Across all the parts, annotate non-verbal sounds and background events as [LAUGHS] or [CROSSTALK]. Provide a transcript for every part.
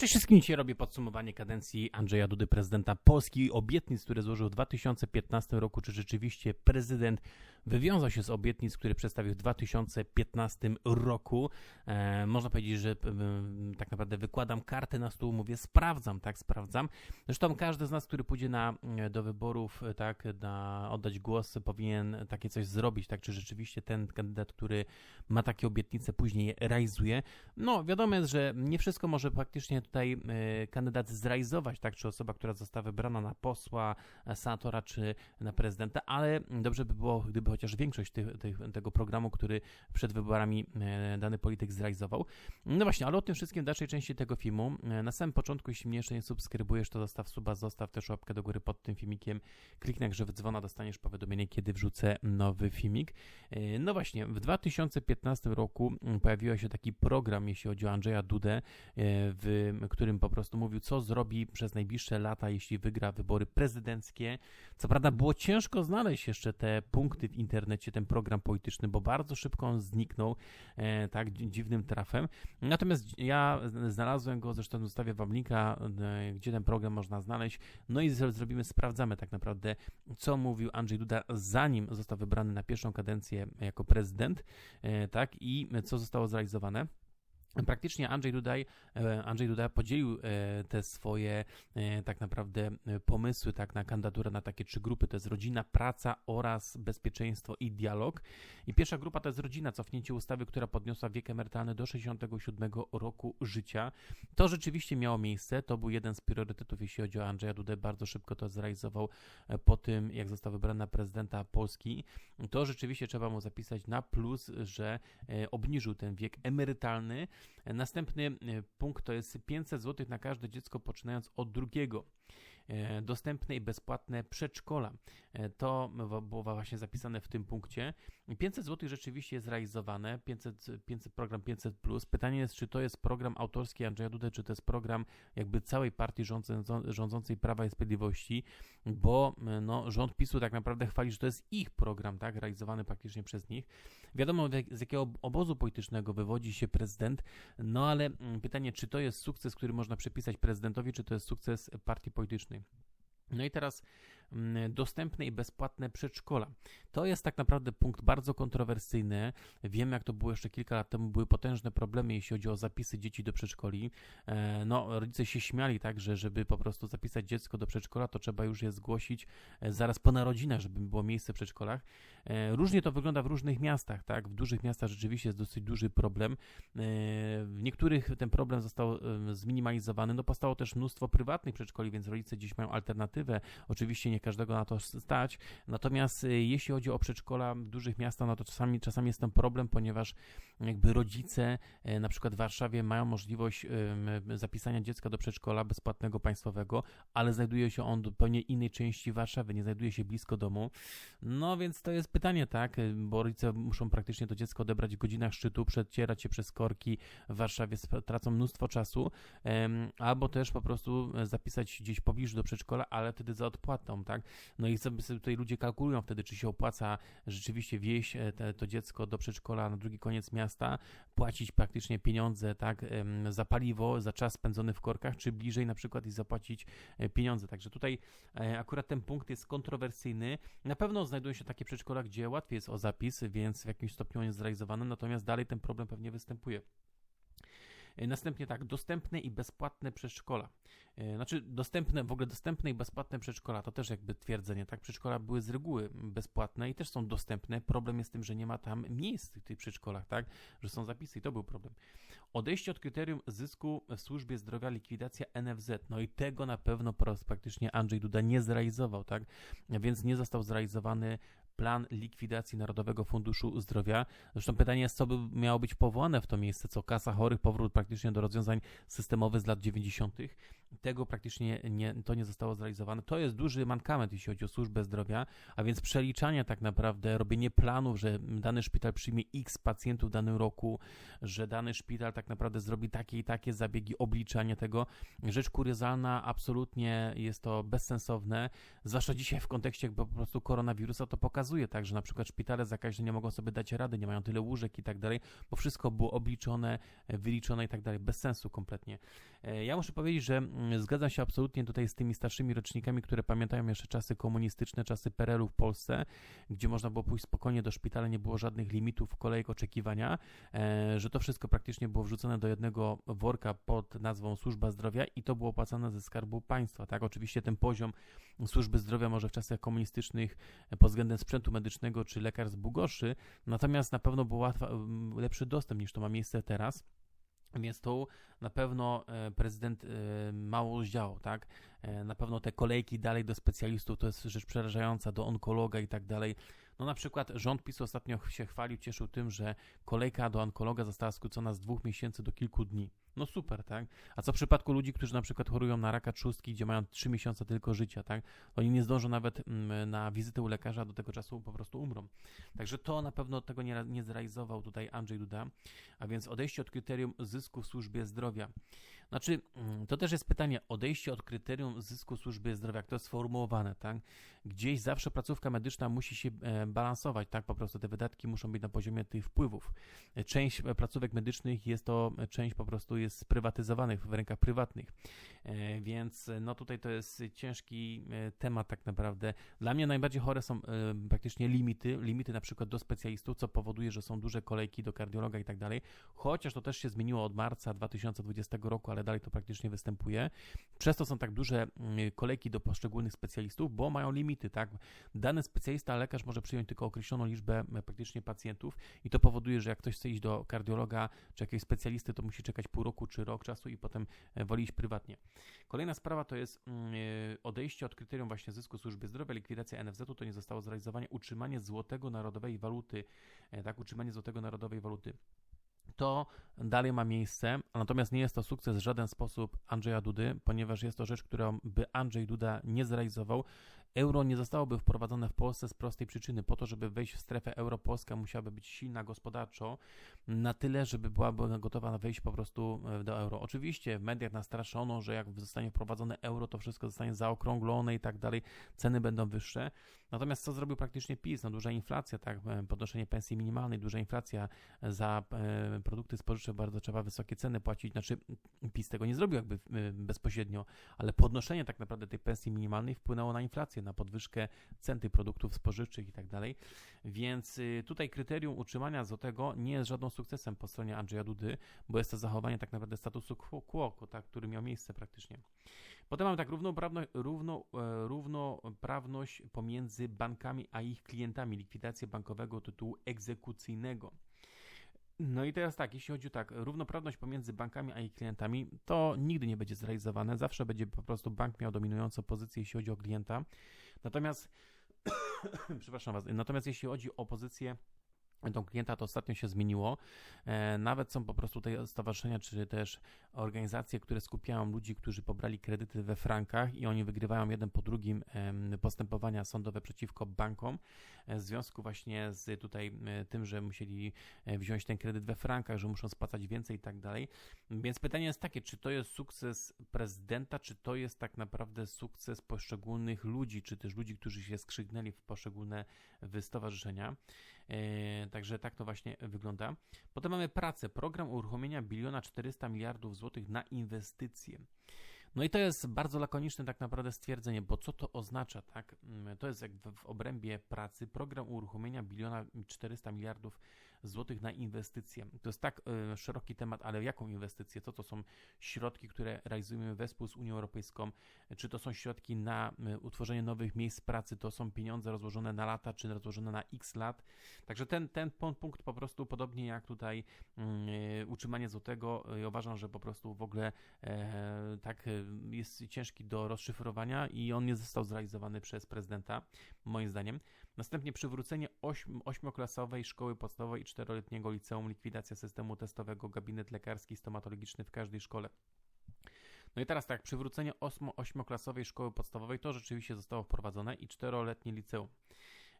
Cześć wszystkim, dzisiaj robię podsumowanie kadencji Andrzeja Dudy, prezydenta Polski, obietnic, które złożył w 2015 roku, czy rzeczywiście prezydent wywiązał się z obietnic, które przedstawił w 2015 roku. E, można powiedzieć, że e, tak naprawdę wykładam kartę na stół, mówię sprawdzam, tak, sprawdzam. Zresztą każdy z nas, który pójdzie na, e, do wyborów, e, tak, na oddać głos, powinien takie coś zrobić, tak, czy rzeczywiście ten kandydat, który ma takie obietnice, później je realizuje. No, wiadomo jest, że nie wszystko może praktycznie tutaj e, kandydat zrealizować, tak, czy osoba, która została wybrana na posła, e, senatora, czy na prezydenta, ale dobrze by było, gdyby chociaż większość tych, tych, tego programu, który przed wyborami e, dany polityk zrealizował. No właśnie, ale o tym wszystkim w dalszej części tego filmu. Na samym początku, jeśli mnie jeszcze nie subskrybujesz, to zostaw suba, zostaw też łapkę do góry pod tym filmikiem. Kliknij na grzew dzwona, dostaniesz powiadomienie, kiedy wrzucę nowy filmik. No właśnie, w 2015 roku mm, pojawił się taki program, jeśli chodzi o Andrzeja Dudę, w którym po prostu mówił, co zrobi przez najbliższe lata, jeśli wygra wybory prezydenckie. Co prawda było ciężko znaleźć jeszcze te punkty w internecie, ten program polityczny, bo bardzo szybko on zniknął, e, tak dzi- dziwnym trafem. Natomiast ja znalazłem go, zresztą zostawię wam linka, e, gdzie ten program można znaleźć. No i zrobimy, sprawdzamy tak naprawdę, co mówił Andrzej Duda, zanim został wybrany na pierwszą kadencję jako prezydent, e, tak, i co zostało zrealizowane. Praktycznie Andrzej Dudaj, e, Andrzej Duda podzielił e, te swoje e, tak naprawdę pomysły tak na kandydaturę na takie trzy grupy, to jest rodzina, praca oraz bezpieczeństwo i dialog. I pierwsza grupa to jest rodzina, cofnięcie ustawy, która podniosła wiek emerytalny do 67 roku życia. To rzeczywiście miało miejsce, to był jeden z priorytetów, jeśli chodzi o Andrzeja Dudę, bardzo szybko to zrealizował po tym, jak został wybrany na prezydenta Polski. To rzeczywiście trzeba mu zapisać na plus, że obniżył ten wiek emerytalny. Następny e, punkt to jest 500 zł na każde dziecko poczynając od drugiego. E, Dostępne i bezpłatne przedszkola. E, To było właśnie zapisane w tym punkcie. 500 zł rzeczywiście jest realizowane, 500, 500 program 500. Plus. Pytanie jest, czy to jest program autorski Andrzeja Dudy, czy to jest program jakby całej partii rządzącej, Prawa i Sprawiedliwości, bo e, no, rząd PiSu tak naprawdę chwali, że to jest ich program, tak, realizowany praktycznie przez nich. Wiadomo, z jakiego obozu politycznego wywodzi się prezydent, no ale mm, pytanie, czy to jest sukces, który można przypisać prezydentowi, czy to jest sukces partii politycznej. No i teraz dostępne i bezpłatne przedszkola. To jest tak naprawdę punkt bardzo kontrowersyjny. Wiem, jak to było jeszcze kilka lat temu, były potężne problemy, jeśli chodzi o zapisy dzieci do przedszkoli. E, No, rodzice się śmiali tak, że żeby po prostu zapisać dziecko do przedszkola, to trzeba już je zgłosić e, zaraz po narodzinach, żeby było miejsce w przedszkolach. E, Różnie to wygląda w różnych miastach, tak? W dużych miastach rzeczywiście jest dosyć duży problem. W niektórych ten problem został zminimalizowany. No powstało też mnóstwo prywatnych przedszkoli, więc rodzice dziś mają alternatywę. Oczywiście nie każdego na to stać. Natomiast e, jeśli chodzi o przedszkola w dużych miastach, no to czasami, czasami jest ten problem, ponieważ jakby rodzice e, na przykład w Warszawie mają możliwość zapisania dziecka do przedszkola bezpłatnego państwowego, ale znajduje się on w zupełnie innej części Warszawy, nie znajduje się blisko domu. No więc to jest pytanie, tak, bo rodzice muszą praktycznie to dziecko odebrać w godzinach szczytu, przecierać się przez korki w Warszawie, tracą mnóstwo czasu, albo też po prostu zapisać gdzieś pobliżu do przedszkola, ale wtedy za odpłatą, tak. No i sobie tutaj ludzie kalkulują wtedy, czy się opłaca rzeczywiście wieść e, te, to dziecko do przedszkola na drugi koniec miasta, płacić praktycznie pieniądze, tak, za paliwo, za czas spędzony w korkach, czy bliżej na przykład i zapłacić e, pieniądze. Także tutaj e, akurat ten punkt jest kontrowersyjny. Na pewno znajdują się takie przedszkola, gdzie łatwiej jest o zapis, więc w jakimś stopniu on jest zrealizowany, natomiast dalej ten problem pewnie występuje. E, Następnie tak, dostępne i bezpłatne przedszkola. E, Znaczy, dostępne, w ogóle dostępne i bezpłatne przedszkola, to też jakby twierdzenie, tak? Przedszkola były z reguły bezpłatne i też są dostępne. Problem jest w tym, że nie ma tam miejsc w tych przedszkolach, tak? Że są zapisy i to był problem. Odejście od kryterium zysku w służbie zdrowia, likwidacja NFZ. No i tego na pewno praktycznie Andrzej Duda nie zrealizował, tak? Więc nie został zrealizowany plan likwidacji Narodowego Funduszu Zdrowia. Zresztą pytanie jest, co by miało być powołane w to miejsce, co kasa chorych, powrót praktycznie do rozwiązań systemowych z lat 90. Tego praktycznie nie, to nie zostało zrealizowane. To jest duży mankament, jeśli chodzi o służbę zdrowia, a więc przeliczanie tak naprawdę, robienie planów, że dany szpital przyjmie x pacjentów w danym roku, że dany szpital tak naprawdę zrobi takie i takie zabiegi, obliczanie tego. Rzecz kuriozalna, absolutnie jest to bezsensowne, zwłaszcza dzisiaj w kontekście jakby po prostu koronawirusa to pokazuje tak, że na przykład szpitale zakaźne nie mogą sobie dać rady, nie mają tyle łóżek i tak dalej, bo wszystko było obliczone, wyliczone i tak dalej, bez sensu kompletnie. E, ja muszę powiedzieć, że mm, zgadzam się absolutnie tutaj z tymi starszymi rocznikami, które pamiętają jeszcze czasy komunistyczne, czasy PRL-u w Polsce, gdzie można było pójść spokojnie do szpitala, nie było żadnych limitów, kolejek oczekiwania, e, że to wszystko praktycznie było wrzucone do jednego worka pod nazwą służba zdrowia i to było opłacane ze skarbu państwa. Tak, oczywiście ten poziom służby zdrowia może w czasach komunistycznych pod względem sprzętu medycznego czy lekarstw był gorszy, natomiast na pewno był łatwa, lepszy dostęp niż to ma miejsce teraz. Więc tu na pewno e, prezydent e, mało zdziałał, tak? E, na pewno te kolejki dalej do specjalistów to jest rzecz przerażająca, do onkologa i tak dalej. No na przykład rząd PiS ostatnio się chwalił, cieszył tym, że kolejka do onkologa została skrócona z dwóch miesięcy do kilku dni. No super, tak? A co w przypadku ludzi, którzy na przykład chorują na raka trzustki, gdzie mają trzy miesiące tylko życia, tak? Oni nie zdążą nawet mm, na wizytę u lekarza, do tego czasu po prostu umrą. Także to na pewno tego nie, nie zrealizował tutaj Andrzej Duda, a więc odejście od kryterium zysku w służbie zdrowia. Znaczy, mm, to też jest pytanie, odejście od kryterium zysku służby zdrowia, jak to jest sformułowane, tak? Gdzieś zawsze placówka medyczna musi się e, balansować, tak? Po prostu te wydatki muszą być na poziomie tych wpływów. Część e, placówek medycznych jest to, e, część po prostu jest sprywatyzowanych w rękach prywatnych. Więc no tutaj to jest ciężki temat tak naprawdę. Dla mnie najbardziej chore są praktycznie limity, limity na przykład do specjalistów, co powoduje, że są duże kolejki do kardiologa i tak dalej. Chociaż to też się zmieniło od marca 2020 roku, ale ale dalej to praktycznie występuje. Przez to są tak duże mm, kolejki do poszczególnych specjalistów, bo mają limity, tak? Dany specjalista, lekarz może przyjąć tylko określoną liczbę praktycznie pacjentów i to powoduje, że jak ktoś chce iść do kardiologa czy jakiegoś specjalisty, to musi czekać pół roku czy rok czasu i potem e, woli iść prywatnie. Kolejna sprawa to jest mm, e, odejście od kryterium właśnie zysku służby zdrowia, likwidacja NFZ-u, to nie zostało zrealizowane, utrzymanie złotego narodowej waluty, e, tak, utrzymanie złotego narodowej waluty to dalej ma miejsce, natomiast nie jest to sukces w żaden sposób Andrzeja Dudy, ponieważ jest to rzecz, którą by Andrzej Duda nie zrealizował. Euro nie zostałoby wprowadzone w Polsce z prostej przyczyny. Po to, żeby wejść w strefę euro, Polska musiałaby być silna gospodarczo, na tyle, żeby była gotowa wejść po prostu e, do euro. Oczywiście w mediach nastraszono, że jak zostanie wprowadzone euro, to wszystko zostanie zaokrąglone i tak dalej, ceny będą wyższe. Natomiast co zrobił praktycznie PiS? No duża inflacja, tak, e, podnoszenie pensji minimalnej, duża inflacja za e, produkty spożywcze, bardzo trzeba wysokie ceny płacić. Znaczy PiS tego nie zrobił jakby bezpośrednio, ale podnoszenie tak naprawdę tej pensji minimalnej wpłynęło na inflację, na podwyżkę cen tych produktów spożywczych i tak dalej. Więc y, tutaj kryterium utrzymania złotego nie jest żadną sukcesem po stronie Andrzeja Dudy, bo jest to zachowanie tak naprawdę statusu quo, tak, który miał miejsce praktycznie. Potem mamy tak równoprawność, równo, e, równoprawność pomiędzy bankami a ich klientami, likwidację bankowego tytułu egzekucyjnego. No i teraz tak, jeśli chodzi o tak, równoprawność pomiędzy bankami a ich klientami, to nigdy nie będzie zrealizowane. Zawsze będzie po prostu bank miał dominującą pozycję, jeśli chodzi o klienta. Natomiast, [COUGHS] przepraszam Was, natomiast jeśli chodzi o pozycję tą klienta to ostatnio się zmieniło. E, nawet są po prostu te stowarzyszenia, czy też organizacje, które skupiają ludzi, którzy pobrali kredyty we frankach i oni wygrywają jeden po drugim postępowania sądowe przeciwko bankom e, w związku właśnie z tutaj e, tym, że musieli wziąć ten kredyt we frankach, że muszą spłacać więcej i tak dalej. Więc pytanie jest takie, czy to jest sukces prezydenta, czy to jest tak naprawdę sukces poszczególnych ludzi, czy też ludzi, którzy się skrzydnęli w poszczególne stowarzyszenia. E, także tak to właśnie wygląda. Potem mamy pracę. Program uruchomienia biliona 400 miliardów złotych na inwestycje. No i to jest bardzo lakoniczne tak naprawdę stwierdzenie, bo co to oznacza, tak? Mm, to jest jak w, obrębie pracy program uruchomienia biliona 400 miliardów złotych na inwestycje. To jest tak y, szeroki temat, ale jaką inwestycję? Co to są środki, które realizujemy wespół z Unią Europejską? Czy to są środki na y, utworzenie nowych miejsc pracy? To są pieniądze rozłożone na lata, czy rozłożone na x lat? Także ten, ten punkt po prostu, podobnie jak tutaj y, utrzymanie złotego, uważam, że po prostu w ogóle e, tak jest ciężki do rozszyfrowania i on nie został zrealizowany przez prezydenta, moim zdaniem. Następnie przywrócenie ośm, ośmioklasowej szkoły podstawowej i czteroletniego liceum, likwidacja systemu testowego, gabinet lekarski, stomatologiczny w każdej szkole. No i teraz tak, przywrócenie ośmioklasowej szkoły podstawowej to rzeczywiście zostało wprowadzone i czteroletnie liceum.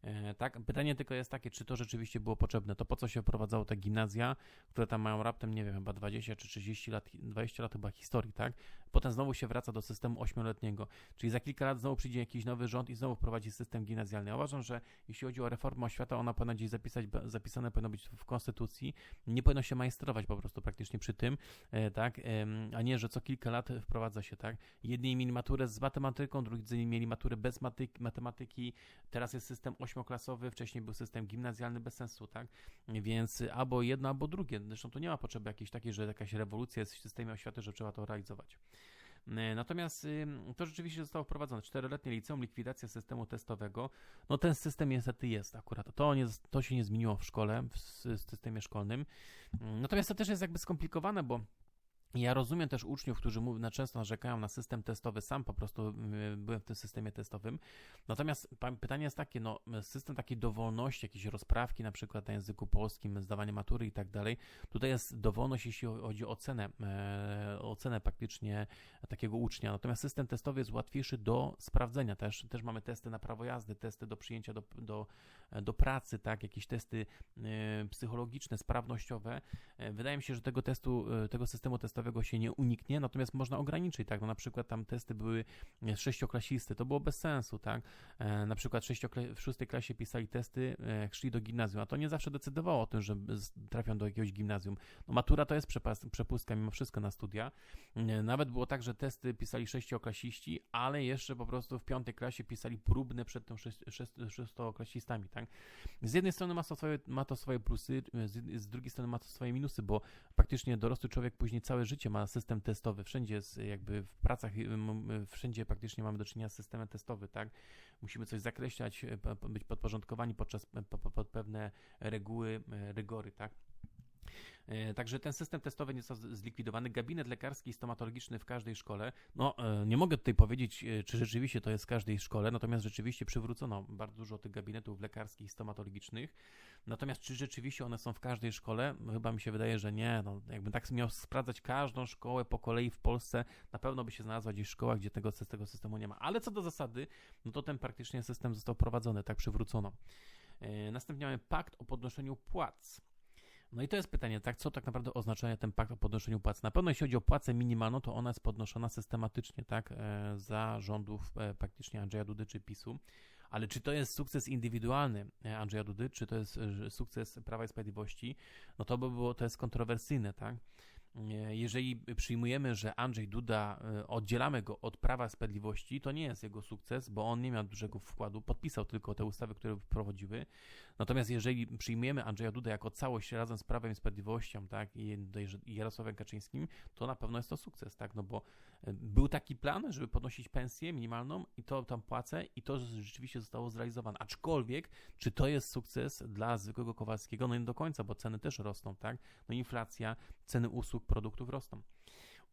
E, tak, pytanie tylko jest takie, czy to rzeczywiście było potrzebne. To po co się wprowadzało te gimnazja, które tam mają raptem, nie wiem, chyba 20 czy 30 lat, 20 lat chyba historii, tak? potem znowu się wraca do systemu ośmioletniego, czyli za kilka lat znowu przyjdzie jakiś nowy rząd i znowu wprowadzi system gimnazjalny. Ja uważam, że jeśli chodzi o reformę oświata, ona powinna gdzieś zapisać, zapisane powinno być w konstytucji, nie powinno się majstrować po prostu praktycznie przy tym, e, tak, a nie, że co kilka lat wprowadza się, tak. Jedni mieli maturę z matematyką, drudzy mieli maturę bez matematyki, teraz jest system ośmioklasowy, wcześniej był system gimnazjalny bez sensu, tak, więc albo jedno, albo drugie. Zresztą tu nie ma potrzeby jakiejś takiej, że jakaś rewolucja jest w systemie oświaty, że trzeba to realizować. E, natomiast to rzeczywiście zostało wprowadzone. Czteroletnie liceum, likwidacja systemu testowego. No ten system niestety jest akurat. To, nie, to się nie zmieniło w szkole, w systemie szkolnym. Natomiast to też jest jakby skomplikowane, bo ja rozumiem też uczniów, którzy na często narzekają na system testowy. Sam po prostu y, byłem w tym systemie testowym. Natomiast pytanie jest takie, no system takiej dowolności, jakieś rozprawki na przykład na języku polskim, zdawanie matury i tak dalej. Tutaj jest dowolność, jeśli chodzi o ocenę, e, ocenę praktycznie takiego ucznia. Natomiast system testowy jest łatwiejszy do sprawdzenia. Też, też mamy testy na prawo jazdy, testy do przyjęcia do, do, do pracy, tak, jakieś testy e, psychologiczne, sprawnościowe. E, wydaje mi się, że tego testu, e, tego systemu testowego testowego się nie uniknie, natomiast można ograniczyć, tak, no na przykład tam testy były sześcioklasisty, to było bez sensu, tak, e, na przykład w szóstej klasie pisali testy, e, szli do gimnazjum, a to nie zawsze decydowało o tym, że trafią do jakiegoś gimnazjum. No matura to jest przepustka mimo wszystko na studia, e, nawet było tak, że testy pisali sześcioklasiści, ale jeszcze po prostu w piątej klasie pisali próbne przed tym sześcioklasistami, tak. Z jednej strony ma to swoje, ma to swoje plusy, z, z drugiej strony ma to swoje minusy, bo praktycznie dorosły człowiek później całe życie ma system testowy, wszędzie jest jakby w pracach, wszędzie praktycznie mamy do czynienia z systemem testowy, tak? Musimy coś zakreślać, e, być podporządkowani podczas, pod pewne reguły, rygory, tak? E, także ten system testowy nie został zlikwidowany. Gabinet lekarski i stomatologiczny w każdej szkole. No, e, nie mogę tutaj powiedzieć, e, czy rzeczywiście to jest w każdej szkole, natomiast rzeczywiście przywrócono bardzo dużo tych gabinetów lekarskich i stomatologicznych. Natomiast czy rzeczywiście one są w każdej szkole? No, chyba mi się wydaje, że nie. No, jakbym tak miał sprawdzać każdą szkołę po kolei w Polsce, na pewno by się znalazła gdzieś szkoła, gdzie tego, tego systemu nie ma. Ale co do zasady, no to ten praktycznie system został prowadzony, tak przywrócono. Następnie mamy pakt o podnoszeniu płac. No i to jest pytanie, tak, co tak naprawdę oznacza ten pakt o podnoszeniu płacy? Na pewno jeśli chodzi o płacę minimalną, to ona jest podnoszona systematycznie, tak, e, za rządów e, praktycznie Andrzeja Dudy czy PiSu. Ale czy to jest sukces indywidualny e, Andrzeja Dudy, czy to jest sukces Prawa i Sprawiedliwości, no to by było, to jest kontrowersyjne, tak? Jeżeli przyjmujemy, że Andrzej Duda, e, oddzielamy go od Prawa Sprawiedliwości, to nie jest jego sukces, bo on nie miał dużego wkładu, podpisał tylko te ustawy, które wprowadziły. Natomiast jeżeli przyjmujemy Andrzeja Duda jako całość razem z Prawem i Sprawiedliwością, tak, i Jarosławem Kaczyńskim, to na pewno jest to sukces, tak, no bo e, był taki plan, żeby podnosić pensję minimalną i to tam płacę i to rzeczywiście zostało zrealizowane. Aczkolwiek, czy to jest sukces dla zwykłego Kowalskiego? No nie do końca, bo ceny też rosną, tak, no inflacja, ceny usług, produktów rosną.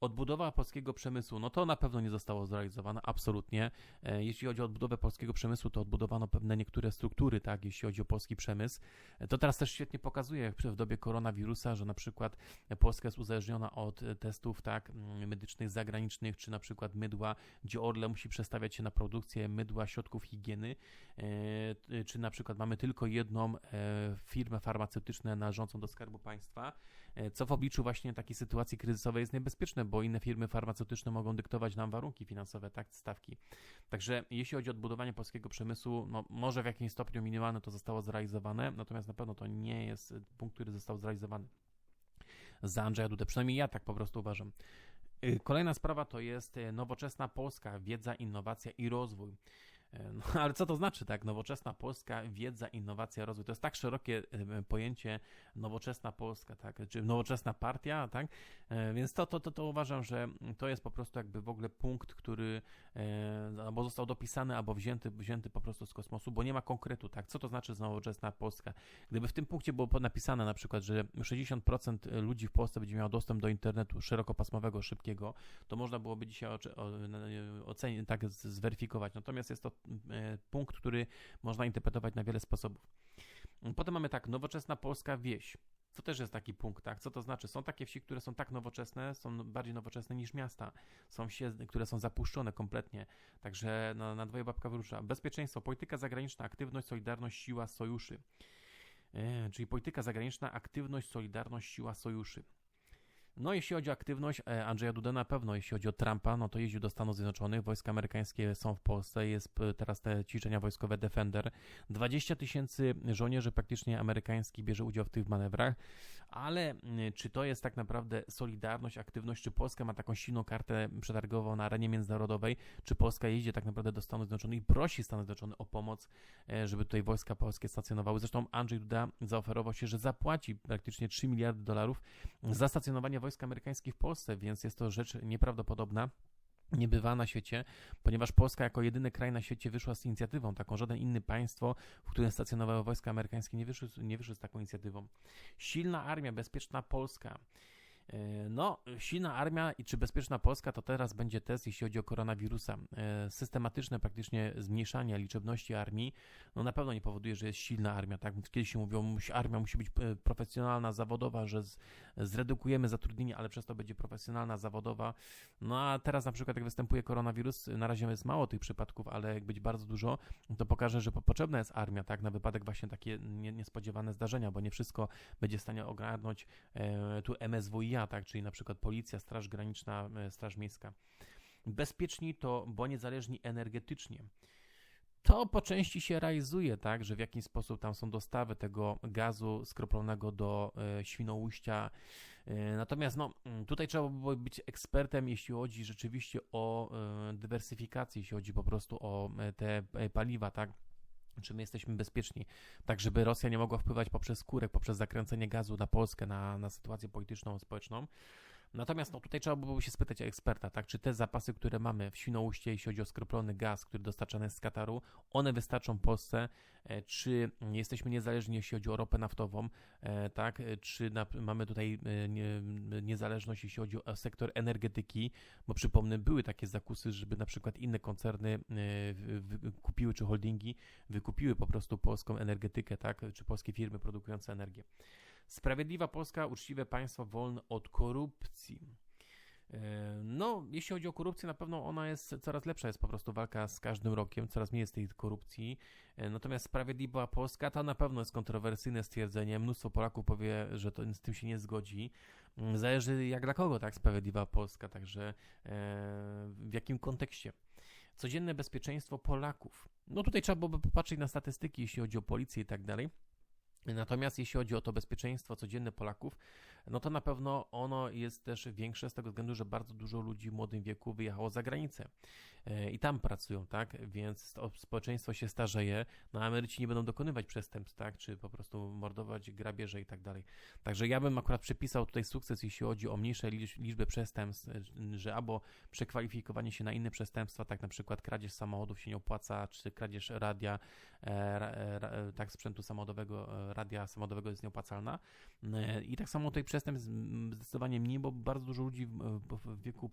Odbudowa polskiego przemysłu, no to na pewno nie zostało zrealizowane, absolutnie. E, jeśli chodzi o odbudowę polskiego przemysłu, to odbudowano pewne niektóre struktury, tak, jeśli chodzi o polski przemysł. E, to teraz też świetnie pokazuje w dobie koronawirusa, że na przykład Polska jest uzależniona od testów, tak, medycznych zagranicznych, czy na przykład mydła, gdzie Orle musi przestawiać się na produkcję mydła, środków higieny, e, czy na przykład mamy tylko jedną firmę farmaceutyczną należącą do Skarbu Państwa, co w obliczu właśnie takiej sytuacji kryzysowej jest niebezpieczne, bo inne firmy farmaceutyczne mogą dyktować nam warunki finansowe, tak, stawki. Także jeśli chodzi o odbudowanie polskiego przemysłu, no może w jakimś stopniu minimalne to zostało zrealizowane, natomiast na pewno to nie jest punkt, który został zrealizowany za Andrzeja Dudę. Przynajmniej ja tak po prostu uważam. E, kolejna sprawa to jest e, nowoczesna Polska, wiedza, innowacja i rozwój. E, no, [LAUGHS] ale co to znaczy, tak? Nowoczesna Polska, wiedza, innowacja, rozwój. To jest tak szerokie e, pojęcie nowoczesna Polska, tak? Czy nowoczesna partia, tak? E, więc to, to, to, to uważam, że to jest po prostu jakby w ogóle punkt, który albo został dopisany, albo wzięty, wzięty po prostu z kosmosu, bo nie ma konkretu, tak? Co to znaczy nowoczesna Polska? Gdyby w tym punkcie było napisane na przykład, że 60% ludzi w Polsce będzie miało dostęp do internetu szerokopasmowego, szybkiego, to można byłoby dzisiaj ocenić, tak zweryfikować. Natomiast jest to punkt, który można interpretować na wiele sposobów. Potem mamy tak, nowoczesna polska wieś. To też jest taki punkt, tak? Co to znaczy? Są takie wsi, które są tak nowoczesne, są bardziej nowoczesne niż miasta. Są wsie, które są zapuszczone kompletnie. Także na, na dwoje babka wyrusza. Bezpieczeństwo, polityka zagraniczna, aktywność, solidarność, siła, sojuszy. E, czyli polityka zagraniczna, aktywność, solidarność, siła, sojuszy. No, jeśli chodzi o aktywność e, Andrzeja Duda, na pewno, jeśli chodzi o Trumpa, no to jeździł do Stanów Zjednoczonych, wojska amerykańskie są w Polsce, jest teraz te ćwiczenia wojskowe Defender. 20 tysięcy żołnierzy praktycznie amerykańskich bierze udział w tych manewrach, ale czy to jest tak naprawdę solidarność, aktywność, czy Polska ma taką silną kartę przetargową na arenie międzynarodowej, czy Polska jeździ tak naprawdę do Stanów Zjednoczonych i prosi Stany Zjednoczone o pomoc, e, żeby tutaj wojska polskie stacjonowały. Zresztą Andrzej Duda zaoferował się, że zapłaci praktycznie 3 miliardy dolarów za stacjonowanie wojsk amerykańskich w Polsce, więc jest to rzecz nieprawdopodobna nie bywa na świecie, ponieważ Polska jako jedyny kraj na świecie wyszła z inicjatywą taką. Żaden inny państwo, w którym stacjonowały wojska amerykańskie, nie wyszły, nie wyszły z taką inicjatywą. Silna armia, bezpieczna Polska. E, no, silna armia i czy bezpieczna Polska to teraz będzie test, jeśli chodzi o koronawirusa. E, systematyczne praktycznie zmniejszanie liczebności armii, no na pewno nie powoduje, że jest silna armia, tak? Kiedyś się mówiło, armia musi być e, profesjonalna, zawodowa, że zredukujemy zatrudnienie, ale przez to będzie profesjonalna, zawodowa. No a teraz na przykład jak występuje koronawirus, na razie jest mało tych przypadków, ale jak być bardzo dużo, to pokaże, że potrzebna jest armia, tak? Na wypadek właśnie takie niespodziewane zdarzenia, bo nie wszystko będzie w stanie ogarnąć tu MSWiA, tak, czyli na przykład policja, straż graniczna, e, straż miejska. Bezpieczni to, bo niezależni energetycznie. To po części się realizuje, tak, że w jakiś sposób tam są dostawy tego gazu skroplonego do e, Świnoujścia. E, natomiast no, mm, tutaj trzeba by być ekspertem, jeśli chodzi rzeczywiście o dywersyfikację, jeśli chodzi po prostu o te paliwa, tak czy my jesteśmy bezpieczni, tak żeby Rosja nie mogła wpływać poprzez skórek, poprzez zakręcenie gazu na Polskę, na, na sytuację polityczną, społeczną. Natomiast no, tutaj trzeba byłoby się spytać eksperta, tak, czy te zapasy, które mamy w Świnoujście, jeśli chodzi o skroplony gaz, który dostarczany jest z Kataru, one wystarczą Polsce, e, czy jesteśmy niezależni, jeśli chodzi o ropę naftową, e, tak, e, czy na, mamy tutaj nie, niezależność, jeśli chodzi o sektor energetyki, bo przypomnę, były takie zakusy, żeby na przykład inne koncerny kupiły, czy holdingi wykupiły po prostu polską energetykę, tak, czy polskie firmy produkujące energię. Sprawiedliwa Polska, uczciwe państwo wolne od korupcji. E, no, jeśli chodzi o korupcję, na pewno ona jest coraz lepsza, jest po prostu walka z każdym rokiem, coraz mniej jest tej korupcji. E, natomiast sprawiedliwa Polska to na pewno jest kontrowersyjne stwierdzenie. Mnóstwo Polaków powie, że to, z tym się nie zgodzi. Mm, zależy jak dla kogo tak sprawiedliwa Polska, także e, w jakim kontekście. Codzienne bezpieczeństwo Polaków. No tutaj trzeba byłoby popatrzeć na statystyki, jeśli chodzi o policję i tak dalej. Natomiast jeśli chodzi o to bezpieczeństwo codzienne Polaków, no to na pewno ono jest też większe z tego względu, że bardzo dużo ludzi w młodym wieku wyjechało za granicę e, i tam pracują, tak? Więc społeczeństwo się starzeje, no a emeryci nie będą dokonywać przestępstw, tak? Czy po prostu mordować grabieże i tak dalej. Także ja bym akurat przypisał tutaj sukces, jeśli chodzi o mniejsze liczby przestępstw, e, że albo przekwalifikowanie się na inne przestępstwa, tak na przykład kradzież samochodów się nie opłaca, czy kradzież radia, e, tak sprzętu samochodowego, radia samochodowego jest nieopłacalna. I tak samo tutaj przestępstw zdecydowanie mniej, bo bardzo dużo ludzi w wieku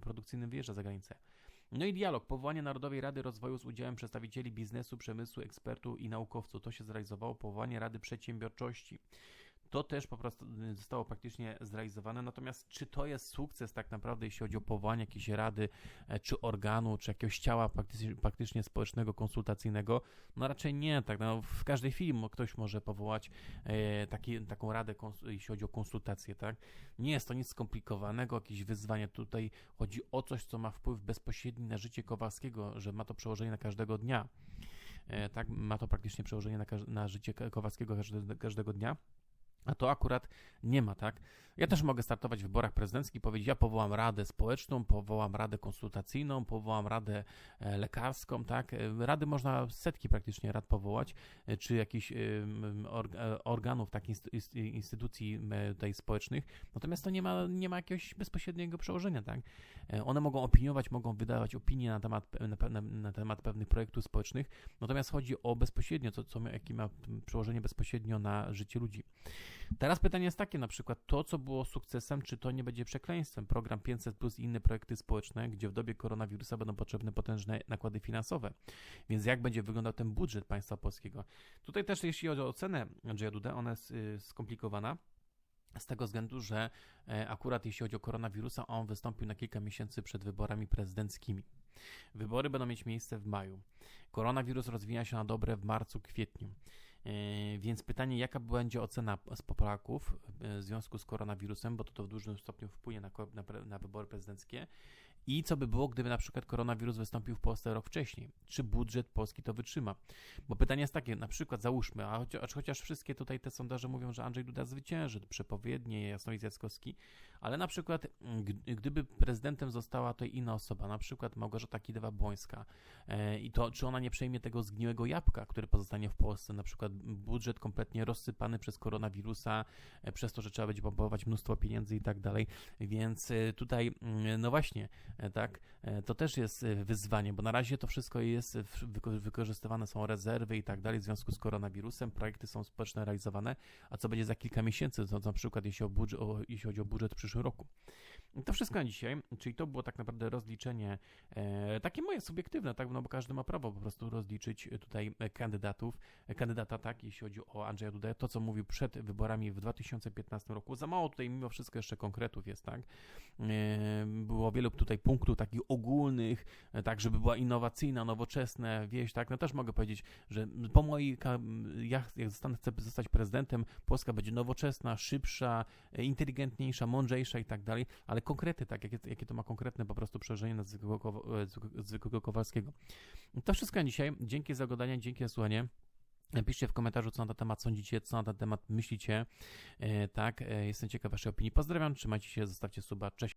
produkcyjnym wyjeżdża za granicę. No i dialog. Powołanie Narodowej Rady Rozwoju z udziałem przedstawicieli biznesu, przemysłu, ekspertów i naukowców. To się zrealizowało. Powołanie Rady Przedsiębiorczości. To też po prostu zostało praktycznie zrealizowane. Natomiast czy to jest sukces tak naprawdę, jeśli chodzi o powołanie jakiejś rady, e, czy organu, czy jakiegoś ciała praktycznie, praktycznie społecznego, konsultacyjnego? No raczej nie. Tak, no, w każdej chwili ktoś może powołać e, taki, taką radę, jeśli chodzi o konsultacje. Tak? Nie jest to nic skomplikowanego, jakieś wyzwanie. Tutaj chodzi o coś, co ma wpływ bezpośredni na życie Kowalskiego, że ma to przełożenie na każdego dnia. E, tak, ma to praktycznie przełożenie na, na życie Kowalskiego każdego dnia. A to akurat nie ma, tak? Ja też mogę startować w wyborach prezydenckich powiedzieć, ja powołam radę społeczną, powołam radę konsultacyjną, powołam radę e, lekarską, tak? E, rady można setki praktycznie rad powołać, e, czy jakichś organów, takich instytucji tutaj społecznych, natomiast to nie ma, nie ma jakiegoś bezpośredniego przełożenia, tak? One mogą opiniować, mogą wydawać opinie na temat, na, na temat pewnych projektów społecznych, natomiast chodzi o bezpośrednio, co, co jakie ma przełożenie bezpośrednio na życie ludzi. Teraz pytanie jest takie, na przykład to, co było sukcesem, czy to nie będzie przekleństwem? Program 500 plus i inne projekty społeczne, gdzie w dobie koronawirusa będą potrzebne potężne nakłady finansowe. Więc jak będzie wyglądał ten budżet państwa polskiego? Tutaj też, jeśli chodzi o ocenę Andrzeja Duda, ona jest y, skomplikowana. Z tego względu, że e, akurat jeśli chodzi o koronawirusa, on wystąpił na kilka miesięcy przed wyborami prezydenckimi. Wybory będą mieć miejsce w maju. Koronawirus rozwija się na dobre w marcu, kwietniu. E, Więc pytanie, jaka będzie ocena z Polaków e, w związku z koronawirusem, bo to, to w dużym stopniu wpłynie na, na, na wybory prezydenckie. I co by było, gdyby na przykład koronawirus wystąpił w Polsce rok wcześniej? Czy budżet polski to wytrzyma? Bo pytanie jest takie, na przykład załóżmy, a chociaż, chociaż wszystkie tutaj te sondaże mówią, że Andrzej Duda zwycięży, przepowiednie, Jasnowic Jackowski, ale na przykład mm, gdyby prezydentem została to inna osoba, na przykład Małgorzata Kidawa-Błońska e, i to, czy ona nie przejmie tego zgniłego jabłka, które pozostanie w Polsce, na przykład budżet kompletnie rozsypany przez koronawirusa, e, przez to, że trzeba będzie pompować mnóstwo pieniędzy i tak dalej, więc e, tutaj, mm, no właśnie, tak, e, to też jest e, wyzwanie, bo na razie to wszystko jest, e, wykorzystywane są rezerwy i tak dalej w związku z koronawirusem, projekty są społeczne realizowane, a co będzie za kilka miesięcy, to na przykład jeśli, o o, jeśli chodzi o budżet w przyszłym roku. I To wszystko na dzisiaj, czyli to było tak naprawdę rozliczenie, e, takie moje subiektywne, tak, no bo każdy ma prawo po prostu rozliczyć e, tutaj e, kandydatów, e, kandydata, tak, jeśli chodzi o Andrzeja Dudę, to co mówił przed wyborami w 2015 roku, za mało tutaj mimo wszystko jeszcze konkretów jest, tak, E, było wielu tutaj punktów takich ogólnych, e, tak, żeby była innowacyjna, nowoczesna wieś, tak, no też mogę powiedzieć, że po mojej, ja jak zostanę, chcę zostać prezydentem, Polska będzie nowoczesna, szybsza, e, inteligentniejsza, mądrzejsza i tak dalej, ale konkrety, tak, jakie, jakie to ma konkretne po prostu przełożenie na zwykłego, e, zwykłego- Kowalskiego. To wszystko na dzisiaj. Dzięki za oglądanie, dzięki za słuchanie. Piszcie w komentarzu, co na ten temat sądzicie, co na ten temat myślicie. Tak, jestem ciekaw Waszej opinii. Pozdrawiam, trzymajcie się, zostawcie suba. Cześć.